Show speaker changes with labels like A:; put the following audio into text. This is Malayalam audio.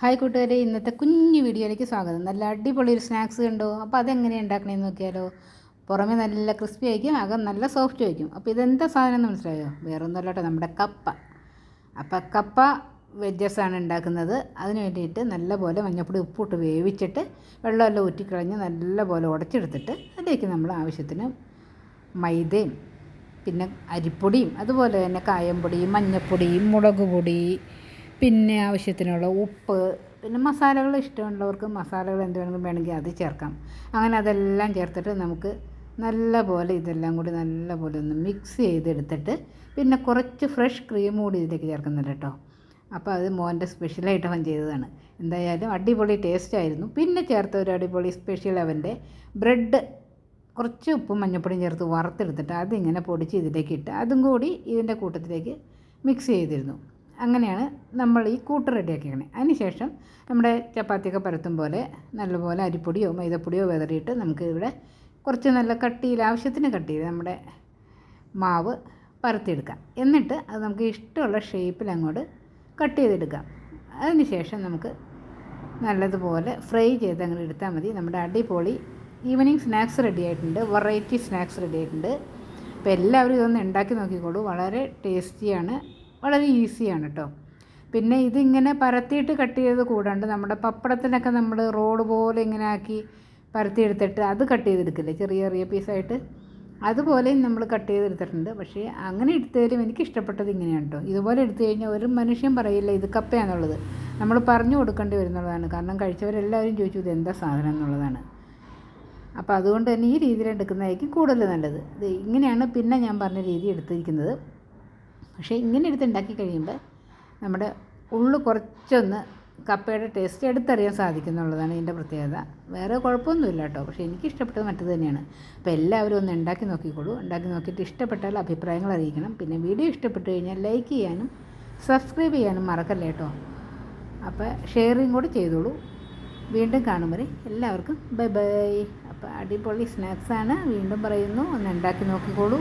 A: ഹായ് കൂട്ടുകാരെ ഇന്നത്തെ കുഞ്ഞു വീഡിയോയിലേക്ക് സ്വാഗതം. നല്ല അടിപൊളി ഒരു സ്നാക്സ് കണ്ടോ? അപ്പോൾ അതെങ്ങനെയാണ് ഉണ്ടാക്കണമെന്ന് നോക്കിയാലോ. പുറമെ നല്ല ക്രിസ്പി ആയിരിക്കും അകം നല്ല സോഫ്റ്റ് ആയിരിക്കും. അപ്പോൾ ഇതെന്താ സാധനം എന്ന് മനസ്സിലായോ? വേറെ ഒന്നുമല്ല കേട്ടോ നമ്മുടെ കപ്പ. അപ്പോൾ കപ്പ വെജസാണ് ഉണ്ടാക്കുന്നത്. അതിന് വേണ്ടിയിട്ട് നല്ലപോലെ മഞ്ഞപ്പൊടി ഉപ്പിട്ട് വേവിച്ചിട്ട് വെള്ളമെല്ലാം ഊറ്റിക്കളഞ്ഞ് നല്ലപോലെ ഉടച്ചെടുത്തിട്ട് അതിലേക്ക് നമ്മൾ ആവശ്യത്തിന് മൈദയും പിന്നെ അരിപ്പൊടിയും അതുപോലെ തന്നെ കായംപൊടിയും മഞ്ഞൾപ്പൊടിയും മുളക് പൊടി പിന്നെ ആവശ്യത്തിനുള്ള ഉപ്പ് പിന്നെ മസാലകൾ ഇഷ്ടമുള്ളവർക്ക് മസാലകൾ എന്ത് വേണമെങ്കിലും വേണമെങ്കിൽ അത് ചേർക്കാം. അങ്ങനെ അതെല്ലാം ചേർത്തിട്ട് നമുക്ക് നല്ല പോലെ ഇതെല്ലാം കൂടി നല്ല പോലെ ഒന്ന് മിക്സ് ചെയ്തെടുത്തിട്ട് പിന്നെ കുറച്ച് ഫ്രഷ് ക്രീം കൂടി ഇതിലേക്ക് ചേർക്കുന്നുണ്ട് കേട്ടോ. അപ്പോൾ അത് മോന്റെ സ്പെഷ്യലായിട്ട് അവൻ ചെയ്തതാണ്. എന്തായാലും അടിപൊളി ടേസ്റ്റ് ആയിരുന്നു. പിന്നെ ചേർത്ത ഒരു അടിപൊളി സ്പെഷ്യൽ അവന്റെ ബ്രെഡ് കുറച്ച് ഉപ്പും മഞ്ഞപ്പൊടിയും ചേർത്ത് വറുത്തെടുത്തിട്ട് അതിങ്ങനെ പൊടിച്ച് ഇതിലേക്ക് ഇട്ട് അതും കൂടി ഇതിന്റെ കൂട്ടത്തിലേക്ക് മിക്സ് ചെയ്തിരുന്നു. അങ്ങനെയാണ് നമ്മൾ ഈ കൂട്ട് റെഡിയാക്കിക്കണേ അതിന് ശേഷം നമ്മുടെ ചപ്പാത്തിയൊക്കെ പരത്തും പോലെ നല്ലപോലെ അരിപ്പൊടിയോ മൈദപ്പൊടിയോ വിതറിയിട്ട് നമുക്ക് ഇവിടെ കുറച്ച് നല്ല കട്ടിയിൽ ആവശ്യത്തിന് കട്ടിയിൽ നമ്മുടെ മാവ് പരത്തിയെടുക്കാം. എന്നിട്ട് അത് നമുക്ക് ഇഷ്ടമുള്ള ഷേപ്പിൽ അങ്ങോട്ട് കട്ട് ചെയ്തെടുക്കാം. അതിന് ശേഷം നമുക്ക് നല്ലതുപോലെ ഫ്രൈ ചെയ്ത് അങ്ങനെ എടുത്താൽ മതി. നമ്മുടെ അടിപൊളി ഈവനിങ് സ്നാക്സ് റെഡി ആയിട്ടുണ്ട്. വെറൈറ്റി സ്നാക്സ് റെഡി ആയിട്ടുണ്ട്. അപ്പോൾ എല്ലാവരും ഇതൊന്ന് ഉണ്ടാക്കി നോക്കിക്കോളൂ. വളരെ ടേസ്റ്റിയാണ് വളരെ ഈസിയാണ് കേട്ടോ പിന്നെ ഇതിങ്ങനെ പരത്തിയിട്ട് കട്ട് ചെയ്ത് കൂടാണ്ട് നമ്മുടെ പപ്പടത്തിനൊക്കെ നമ്മൾ റോഡ് പോലെ ഇങ്ങനെ ആക്കി പരത്തിയെടുത്തിട്ട് അത് കട്ട് ചെയ്തെടുക്കില്ലേ ചെറിയ ചെറിയ പീസായിട്ട്. അതുപോലെയും നമ്മൾ കട്ട് ചെയ്തെടുത്തിട്ടുണ്ട്. പക്ഷേ അങ്ങനെ എടുത്തതിലും എനിക്ക് ഇഷ്ടപ്പെട്ടത് ഇങ്ങനെയാണ് കേട്ടോ ഇതുപോലെ എടുത്തു കഴിഞ്ഞാൽ ഒരു മനുഷ്യൻ പറയില്ല ഇത് കപ്പയാണെന്നുള്ളത് നമ്മൾ പറഞ്ഞു കൊടുക്കേണ്ടി വരുന്നുള്ളതാണ്. കാരണം കഴിച്ചവരെല്ലാവരും ചോദിച്ചു ഇത് എന്താ സാധനം എന്നുള്ളതാണ്. അപ്പോൾ അതുകൊണ്ട് തന്നെ ഈ രീതിയിൽ എടുക്കുന്നതായിരിക്കും കൂടുതൽ നല്ലത്. ഇത് ഇങ്ങനെയാണ് പിന്നെ ഞാൻ പറഞ്ഞ രീതി എടുത്തിരിക്കുന്നത്. പക്ഷേ ഇങ്ങനെ എടുത്ത് ഉണ്ടാക്കി കഴിയുമ്പോൾ നമ്മുടെ ഉള്ളു കുറച്ചൊന്ന് കപ്പയുടെ ടേസ്റ്റ് എടുത്തറിയാൻ സാധിക്കുന്നുള്ളതാണ് ഇതിന്റെ പ്രത്യേകത. വേറെ കുഴപ്പമൊന്നുമില്ല കേട്ടോ. പക്ഷേ എനിക്ക് ഇഷ്ടപ്പെട്ടത് മറ്റത് തന്നെയാണ്. അപ്പോൾ എല്ലാവരും ഒന്ന് ഉണ്ടാക്കി നോക്കിക്കോളൂ. ഉണ്ടാക്കി നോക്കിയിട്ട് ഇഷ്ടപ്പെട്ടാൽ അഭിപ്രായങ്ങൾ അറിയിക്കണം. പിന്നെ വീഡിയോ ഇഷ്ടപ്പെട്ടു കഴിഞ്ഞാൽ ലൈക്ക് ചെയ്യാനും സബ്സ്ക്രൈബ് ചെയ്യാനും മറക്കല്ലേ കേട്ടോ. അപ്പോൾ ഷെയറിങ് കൂടി ചെയ്തോളൂ. വീണ്ടും കാണും വരെ എല്ലാവർക്കും. ബൈ ബൈ അപ്പോൾ അടിപൊളി സ്നാക്സാണ് വീണ്ടും പറയുന്നു. ഒന്ന് ഉണ്ടാക്കി നോക്കിക്കോളൂ.